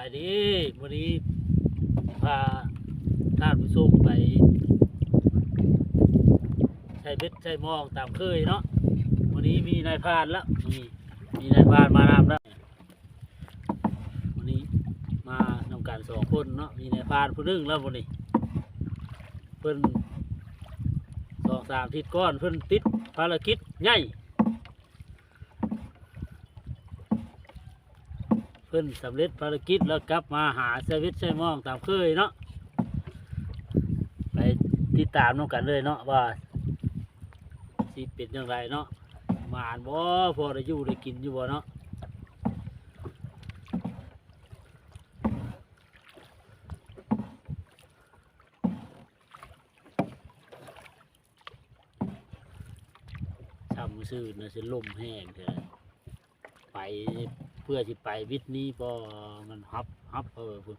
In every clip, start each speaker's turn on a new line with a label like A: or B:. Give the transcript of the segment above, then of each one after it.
A: ายดีวันนี้พาท่านผู้ชมไป ใช้เบ็ดใช้มองตามเคยเนาะวันนี้มีนายพานแล้วมีมีนายพานมานำแล้ววันนี้มานำการสองคนเนาะมีนายพานผู้หนึงแล้ววันนี้ เพิ่นสองสามทิศก้อนเพิ่นติดภารกิจใหญ่ พิ่นสำเร็จภารกิจแล้วกลับมาหาเซวิตใช้มองตามเคยเนาะไปติดตามน้องกันเลยเนาะว่าสิเป็นอย่างไรเนาะหมานบ่พอได้อยู่ได้กินอยู่บ่เนาะทำซื่อนะสิลมแห้งเถอะไป เพื่อสิไปวิทย์นี้บ่มันฮับฮับเออพุ่น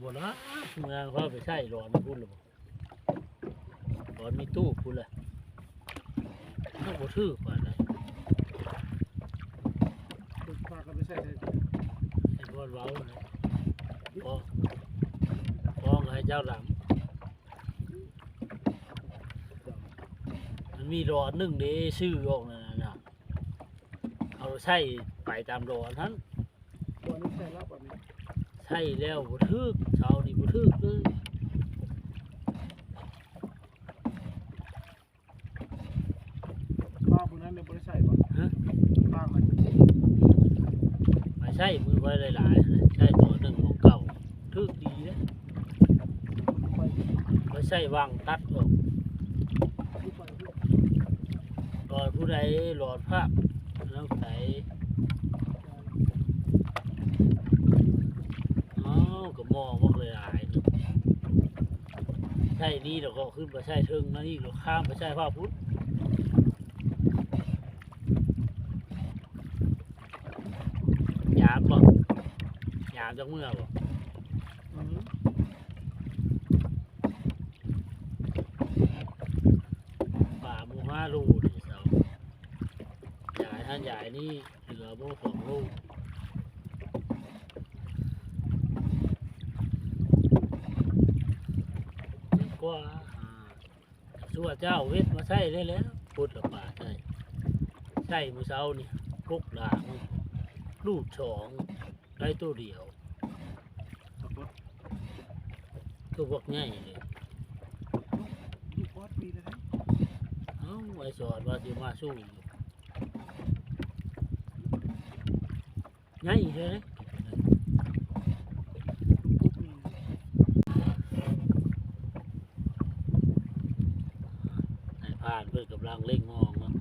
A: บ่นะเมืองเขาไปใช้ร้อนพุ่นหรือบ่ร้อนมีตู้พุ่นเลยต้องบ่ถือป่านใด
B: คุณพากันไม่ใช่ใช่
A: ไอ้บ่เว้านะพอพอให้เจ้าหลัง มันมีร้อนหนึงเด้ชื่อออกนั่นน่ะนะเอาใช้ไปตามร้อนทั้น
B: ตัวนี้ใช่แล้วแบบนี้
A: ใช่แล้วบ่ทึกเช้านี่บ่ทึกเลย
B: ป้าคนนั้นเนี่ยบริษัทป่ะ
A: ฮะ
B: ป้ามัน
A: มาใช่มือไว้หลายๆใช่ตัวหนึ่งของเก่าทึกดีนะ
B: ไป
A: ไม่ใช่วางตัดออก
B: ที่ไปที่
A: ตอนผู้ใดหลอดภาพแล้วใส่อ๋อก็มองว่าเลยหลายใช่นี่เราก็ขึ้นไปใช่เทิงนะนี่เราข้ามไปใช่ผ้าพุทธยามบ่ยามจังเมื่อบ่
B: อืม
A: ป่าหมูห้าลูกนี่เสาใหญ่ท่านใหญ่นี่เหลือโบสองลูกดีกว่าอ่าสัวเจ้าเวทมาใส่เลยแล้วพุทธป่าใช่ใช่มือเช้านี่พกหลางลูกสองได้ตัวเดียว
B: ขับรถ
A: ตัวพวกง่ายเลย
B: ลูกคอสปีเลยนะ
A: เอ้าไอ้สอนว่าสิมาสู้อยู่ ง่ายเลย
B: ลูกมี
A: นายพรานเพื่อนกำลังเล่งมองเนาะ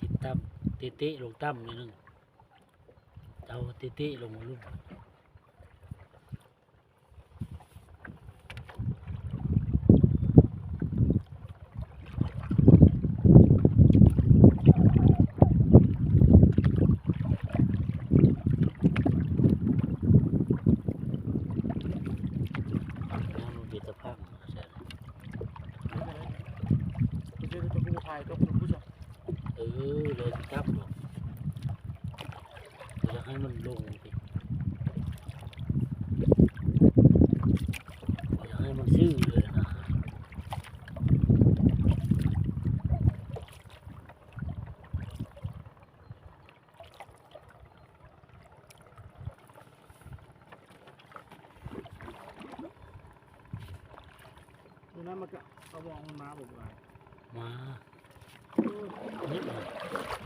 A: ติดตั้มติติลงตั้มนิดนึง เอาติติลงมาลูกน้ำมันเบียดตะพังใช่
B: ไม่ใช่ตัวผู้ชายตัวผู้ผู้ชาย
A: เออเลยจับลงอยากให้มันลงสิอยากให้มันซื่อเลยนะ
B: ตัว นั้นมันก็เอาวางน้ำบอกว่า
A: มานิดหน่อย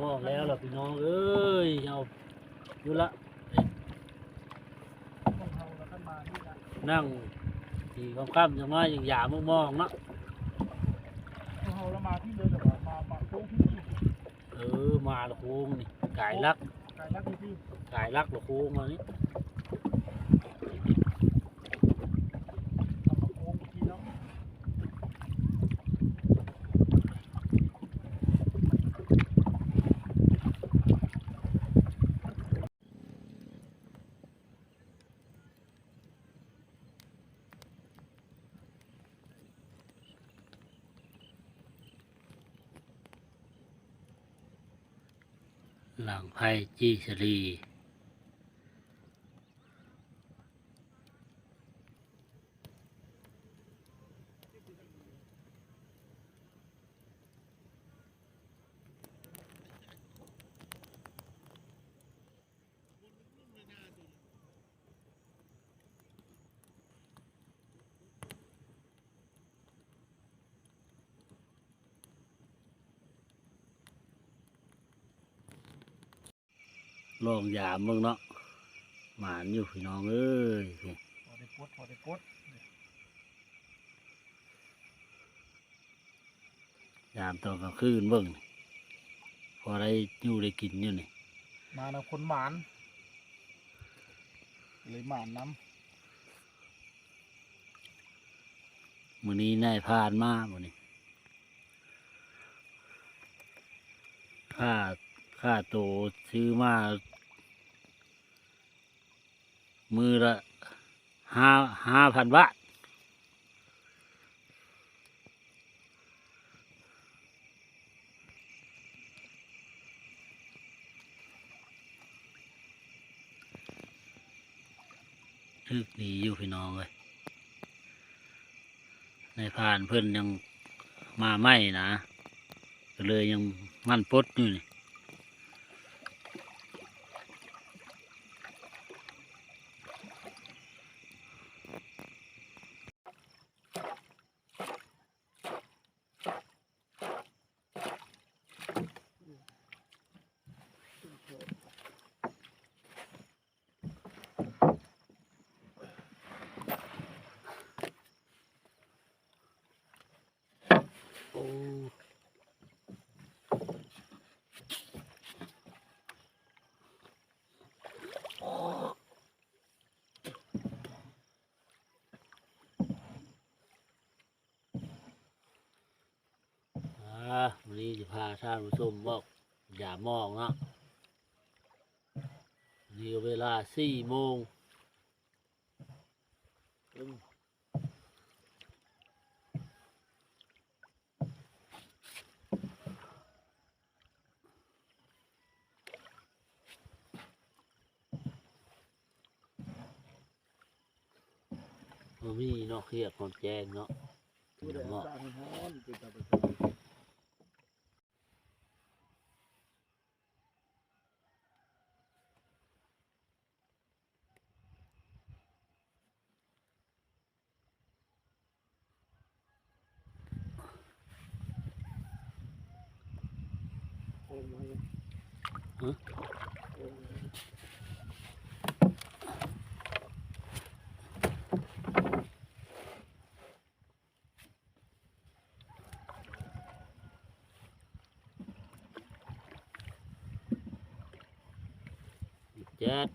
A: มองแล้วล่ะพี่น้องเอ้ยเอาอยู่ละ
B: ต้องเฮาแล้วกันมานี่นะ
A: นั่งทีค่ำๆจังน้อยอย่างหยามมองเนาะ
B: ต้องเฮามาที่เลยแต่ว่ามามาโค้งที่
A: เออมาละโค้งนี่กายลัก
B: ไก่ลักที่ที่
A: กายลักละโค้งมานี่
B: ทำมาโค้งที่เนาะ
A: หลังไพ่จี้ชลี ลองยามมึงเนาะหมานอยู่พี่น้องเอ้ย
B: พอได้กดพอได้กด
A: ยามตอนกลางคืนเบิ่งนี่พอได้อยู่ได้กินอยู่นี่
B: มานะคนหมานเลยหมานน้
A: มื้อนี้นายพรานมาบ่นี่ค่าค่าโตซื้อมา มือละห้าห้าพันบาทึกดีอยู่พี่น้องเลยในายพรานเพื่อนยังมาไม่นะก็เลยยังมั่นปดอยู่นี่ พาท่านผู้ชมบอกอย่ามองเนาะนี่ก็เวลาสี่โมงอืมมันมีเนาะเครียดความแจ้งเนาะำถึงจะเหมาะ
B: ดังฮ้อนเป็นตาประ จำโอ้มาเลย
A: ฮะ
B: โอ้มาเลย
A: แจ๊ด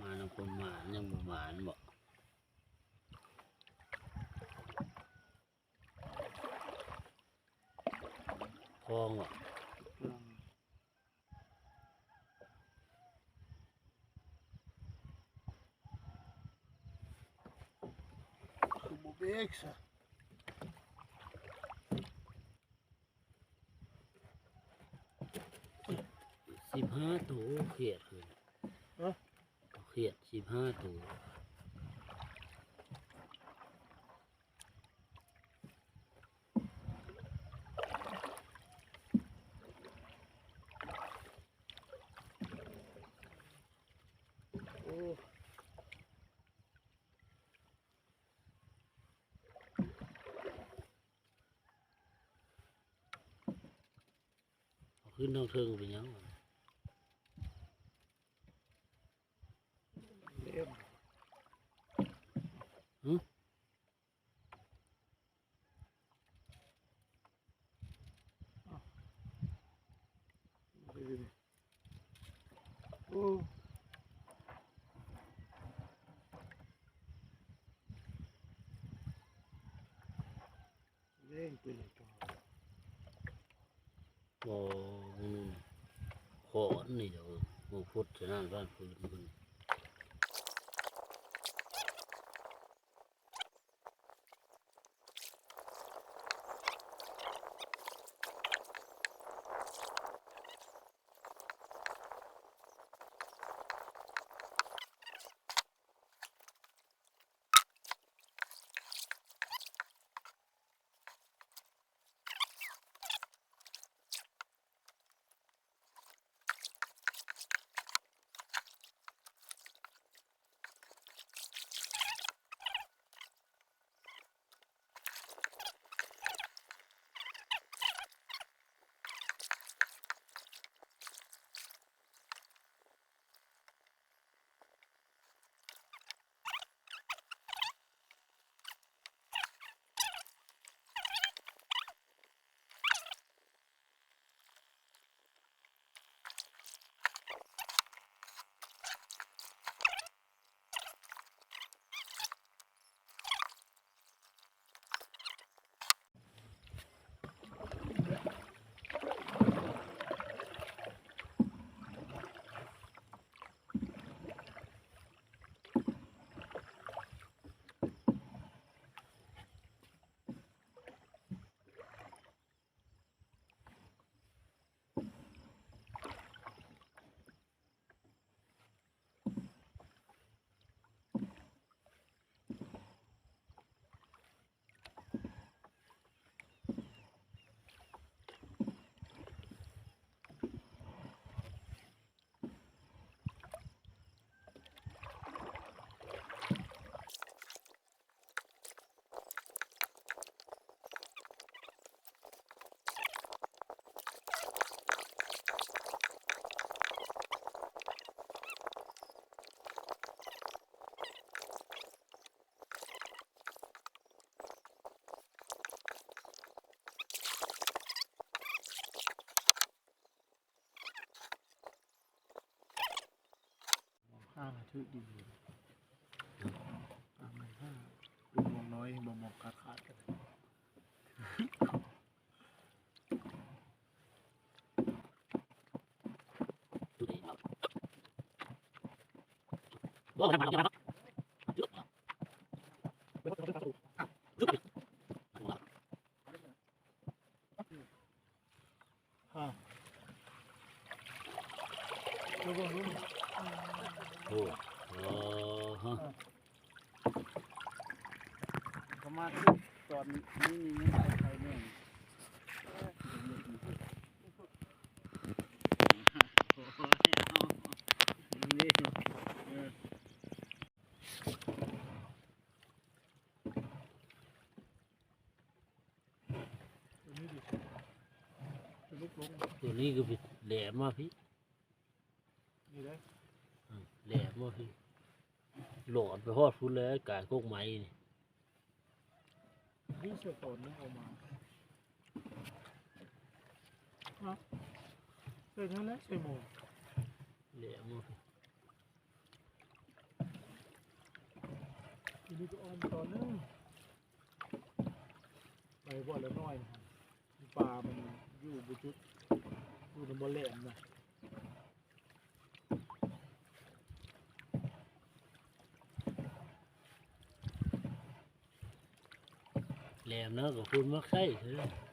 A: มาน้ำคนหมานยังบ่หมานบ่คลองบ่
B: Como bexa.
A: สิบห้าตัวเครียดเลย
B: ฮะ
A: เครียดสิบห้าตัว
B: โอ้
A: ขึ้นทางเทิงเป็นหยัง
B: เล่ม โอ้
A: โหนี่เดี๋ยวโมพุทธชนะบ้านพื้นมัน
B: ห้านาทีดีห้าไม่ห้าดูมองน้อยบ่มองขาดขาดกัน
A: บอกทำไมครับ
B: ห้าดูบ่ดู
A: โอ้โหฮะ
B: ประมาณตอนนี้นี่นี่ใครเนี่ย
A: นี่
B: ตัวนี้ดิตัวลูกลง
A: ตัวนี้ก็เป็นแหลมมาพี่
B: นี่ได้
A: อืม แหลมมาพี่หลอดไปฮอดฟุ้นเลยกายกกไม้นี่
B: นี่เสือตอนนึงเอามาอะใส่นั่นแหละใส่หมู
A: แหลมมาพี่
B: ทีนี้ก็ออมตอนนึงไปบ่อแล้วน้อยนะปลามันอยู่บุจุดอยู่ในบ่อแหลมนะ
A: แหลมนะก็คุณมักใส่เถอะ